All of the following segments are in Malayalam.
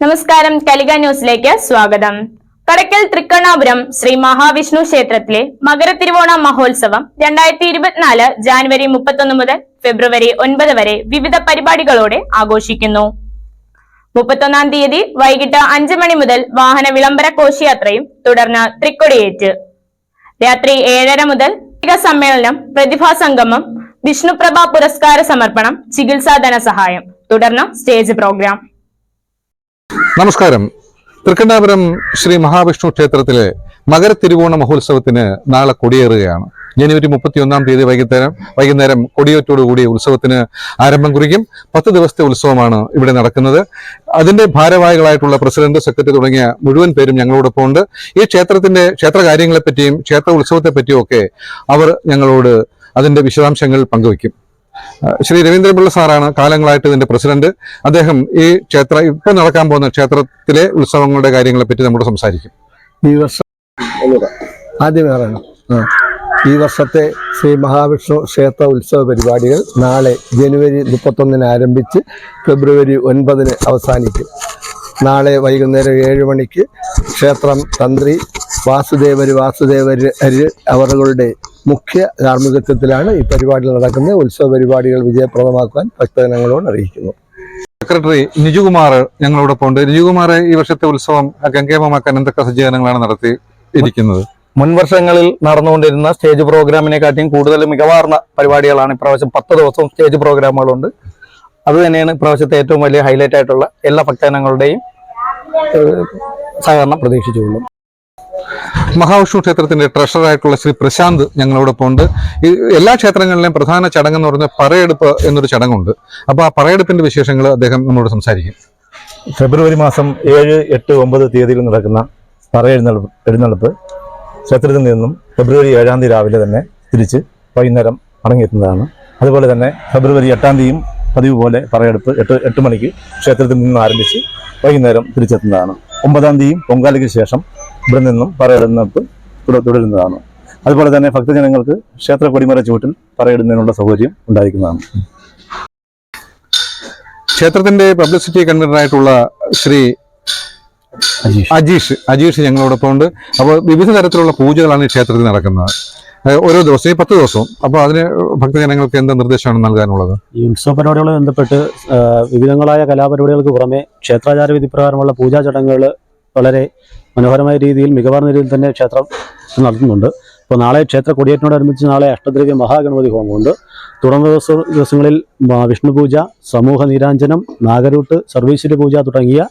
നമസ്കാരം കലിക ന്യൂസിലേക്ക് സ്വാഗതം. കടക്കൽ തൃക്കണ്ണാപുരം ശ്രീ മഹാവിഷ്ണു ക്ഷേത്രത്തിലെ മകര മകരത്തിരുവോണ മഹോത്സവം രണ്ടായിരത്തി ഇരുപത്തിനാല് ജാനുവരി മുപ്പത്തൊന്ന് മുതൽ ഫെബ്രുവരി ഒൻപത് വരെ വിവിധ പരിപാടികളോടെ ആഘോഷിക്കുന്നു. മുപ്പത്തൊന്നാം തീയതി വൈകിട്ട് അഞ്ചു മണി മുതൽ വാഹന വിളംബര കോശയാത്രയും തുടർന്ന് തൃക്കൊടിയേറ്റ്. രാത്രി ഏഴര മുതൽ സമ്മേളനം പ്രതിഭാ സംഗമം വിഷ്ണുപ്രഭ പുരസ്കാര സമർപ്പണം ചികിത്സാ ധനസഹായം തുടർന്ന് സ്റ്റേജ് പ്രോഗ്രാം. നമസ്കാരം. തൃക്കണ്ണാപുരം ശ്രീ മഹാവിഷ്ണു ക്ഷേത്രത്തിലെ മകര തിരുവോണ മഹോത്സവത്തിന് നാളെ കൊടിയേറുകയാണ്. ജനുവരി മുപ്പത്തിയൊന്നാം തീയതി വൈകുന്നേരം വൈകുന്നേരം കൊടിയേറ്റോടുകൂടി ഉത്സവത്തിന് ആരംഭം കുറിക്കും. പത്ത് ദിവസത്തെ ഉത്സവമാണ് ഇവിടെ നടക്കുന്നത്. അതിന്റെ ഭാരവാഹികളായിട്ടുള്ള പ്രസിഡന്റ് സെക്രട്ടറി തുടങ്ങിയ മുഴുവൻ പേരും ഞങ്ങളോടൊപ്പം ഉണ്ട്. ഈ ക്ഷേത്രത്തിന്റെ ക്ഷേത്ര കാര്യങ്ങളെപ്പറ്റിയും ക്ഷേത്ര ഉത്സവത്തെപ്പറ്റിയും ഒക്കെ അവർ ഞങ്ങളോട് അതിന്റെ വിശദാംശങ്ങൾ പങ്കുവയ്ക്കും. ശ്രീ രവീന്ദ്രപിള്ള സാറാണ് കാലങ്ങളായിട്ട് ഇതിന്റെ പ്രസിഡന്റ്. അദ്ദേഹം ഈ ക്ഷേത്ര ഇപ്പോൾ നടക്കാൻ പോകുന്ന ക്ഷേത്രത്തിലെ ഉത്സവങ്ങളുടെ കാര്യങ്ങളെ പറ്റി നമ്മോട് സംസാരിക്കും. ഈ വർഷം ആദ്യമേ പറയണം ഈ വർഷത്തെ ശ്രീ മഹാവിഷ്ണു ക്ഷേത്ര ഉത്സവ പരിപാടികൾ നാളെ ജനുവരി മുപ്പത്തൊന്നിന് ആരംഭിച്ച് ഫെബ്രുവരി ഒൻപതിന് അവസാനിക്കും. നാളെ വൈകുന്നേരം ഏഴ് മണിക്ക് ക്ഷേത്രം തന്ത്രി വാസുദേവര് വാസുദേവര് അവരുടെ മുഖ്യ കാർമ്മികത്വത്തിലാണ് ഈ പരിപാടി നടക്കുന്നത്. ഉത്സവ പരിപാടികൾ വിജയപ്രദമാക്കാൻ ഭക്തജനങ്ങളോട് അറിയിക്കുന്നു. സെക്രട്ടറി നിജുകുമാർ ഞങ്ങളോടൊപ്പം ഉണ്ട് നിജുകുമാർ ഈ വർഷത്തെ ഉത്സവം ഗംഗേമമാക്കാൻ എന്തൊക്കെ സജ്ജീകരണങ്ങളാണ് നടത്തി ഇരിക്കുന്നത്? മുൻവർഷങ്ങളിൽ നടന്നുകൊണ്ടിരുന്ന സ്റ്റേജ് പ്രോഗ്രാമിനെക്കാട്ടിയും കൂടുതൽ മികവാർന്ന പരിപാടികളാണ് ഇപ്രാവശ്യം പത്ത് ദിവസവും സ്റ്റേജ് പ്രോഗ്രാമുകളുണ്ട്. അത് തന്നെയാണ് ഇപ്രാവശ്യത്തെ ഏറ്റവും വലിയ ഹൈലൈറ്റ് ആയിട്ടുള്ള എല്ലാ ഭക്തജനങ്ങളുടെയും സഹകരണം പ്രതീക്ഷിച്ചുകൊള്ളും. മഹാവിഷ്ണു ക്ഷേത്രത്തിന്റെ ട്രഷറർ ആയിട്ടുള്ള ശ്രീ പ്രശാന്ത് ഞങ്ങളോടൊപ്പം ഉണ്ട്. എല്ലാ ക്ഷേത്രങ്ങളിലെയും പ്രധാന ചടങ്ങ് എന്ന് പറഞ്ഞ പറയെടുപ്പ് എന്നൊരു ചടങ്ങുണ്ട്. അപ്പൊ ആ പറയെടുപ്പിന്റെ വിശേഷങ്ങൾ അദ്ദേഹം നമ്മളോട് സംസാരിക്കും. ഫെബ്രുവരി മാസം ഏഴ് എട്ട് ഒമ്പത് തീയതിയിൽ നടക്കുന്ന പറ എഴുന്നള്ളിപ്പ് ക്ഷേത്രത്തിൽ നിന്നും ഫെബ്രുവരി ഏഴാം തീയതി രാവിലെ തന്നെ തിരിച്ച് വൈകുന്നേരം മടങ്ങിയെത്തുന്നതാണ് അതുപോലെ തന്നെ ഫെബ്രുവരി എട്ടാം തീയതിയും പതിവ് പോലെ പറയെടുപ്പ് എട്ട് എട്ട് മണിക്ക് ക്ഷേത്രത്തിൽ നിന്നും ആരംഭിച്ച് വൈകുന്നേരം തിരിച്ചെത്തുന്നതാണ്. ഒമ്പതാം തീയതിയും പൊങ്കാലയ്ക്ക് ശേഷം ഇവിടെ നിന്നും പറയിടുന്നത് തുട- തുടരുന്നതാണ്. അതുപോലെ തന്നെ ഭക്തജനങ്ങൾക്ക് ക്ഷേത്ര കൊടിമര ചുവട്ടിൽ പറയിടുന്നതിനുള്ള സൗകര്യം ഉണ്ടായിരിക്കുന്നതാണ്. ക്ഷേത്രത്തിന്റെ പബ്ലിസിറ്റി കൺവീനറായിട്ടുള്ള ശ്രീ അജീഷ്. അജീഷ് ഞങ്ങളോടൊപ്പം ഉണ്ട്. അപ്പോൾ വിവിധ തരത്തിലുള്ള പൂജകളാണ് ഈ ക്ഷേത്രത്തിൽ നടക്കുന്നത്. ഓരോ ദിവസം ഈ പത്ത് ദിവസവും അപ്പോൾ അതിന് ഭക്തജനങ്ങൾക്ക് എന്താ നിർദ്ദേശമാണ് നൽകാനുള്ളത്? ഈ ഉത്സവ പരിപാടികളുമായി ബന്ധപ്പെട്ട് വിവിധങ്ങളായ കലാപരിപാടികൾക്ക് പുറമെ ക്ഷേത്രാചാര വിധി പ്രകാരമുള്ള പൂജാ ചടങ്ങുകൾ വളരെ മനോഹരമായ രീതിയിൽ മികവാർന്ന രീതിയിൽ തന്നെ ക്ഷേത്രം നടത്തുന്നുണ്ട്. അപ്പോൾ നാളെ ക്ഷേത്ര കൊടിയേറ്റിനോടനുബന്ധിച്ച് നാളെ അഷ്ടദ്രവ്യ മഹാഗണപതി ഹോമമുണ്ട്. തുടർന്ന ദിവസ ദിവസങ്ങളിൽ വിഷ്ണുപൂജ വിഷ്ണു പൂജ സമൂഹ നീരാഞ്ജനം നാഗരൂട്ട് സർവീശ്വര പൂജ തുടങ്ങിയ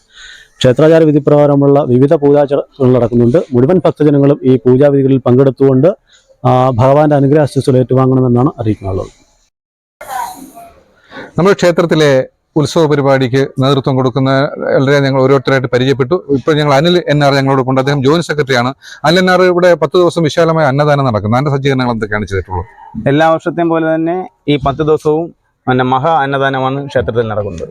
ക്ഷേത്രാചാര വിധി പ്രകാരമുള്ള വിവിധ പൂജാചടങ്ങൾ നടക്കുന്നുണ്ട്. മുഴുവൻ ഭക്തജനങ്ങളും ഈ പൂജാവിധികളിൽ പങ്കെടുത്തുകൊണ്ട് ഭഗവാന്റെ അനുഗ്രഹ ആശിസ്സുകൾ ഏറ്റുവാങ്ങണമെന്നാണ് അറിയിക്കാനുള്ളത്. നമ്മുടെ ക്ഷേത്രത്തിലെ ഉത്സവ പരിപാടിക്ക് നേതൃത്വം കൊടുക്കുന്ന വളരെ ഞങ്ങൾ ഓരോരുത്തരായിട്ട് പരിചയപ്പെട്ടു. ഇപ്പോൾ ഞങ്ങൾ അനിൽ എൻ ആർ ഉണ്ട്. അദ്ദേഹം ജോയിന്റ് സെക്രട്ടറിയാണ്. അനിൽ എൻ ആർ ഇവിടെ പത്ത് ദിവസം വിശാലമായ അന്നദാനം നടക്കുന്നു. അതിന്റെ സജ്ജീകരണങ്ങൾ എന്തൊക്കെയാണ് ചെയ്തിട്ടുള്ളത്? എല്ലാ വർഷത്തെയും പോലെ തന്നെ ഈ പത്ത് ദിവസവും മഹാ അന്നദാനമാണ് ക്ഷേത്രത്തിൽ നടക്കുന്നത്.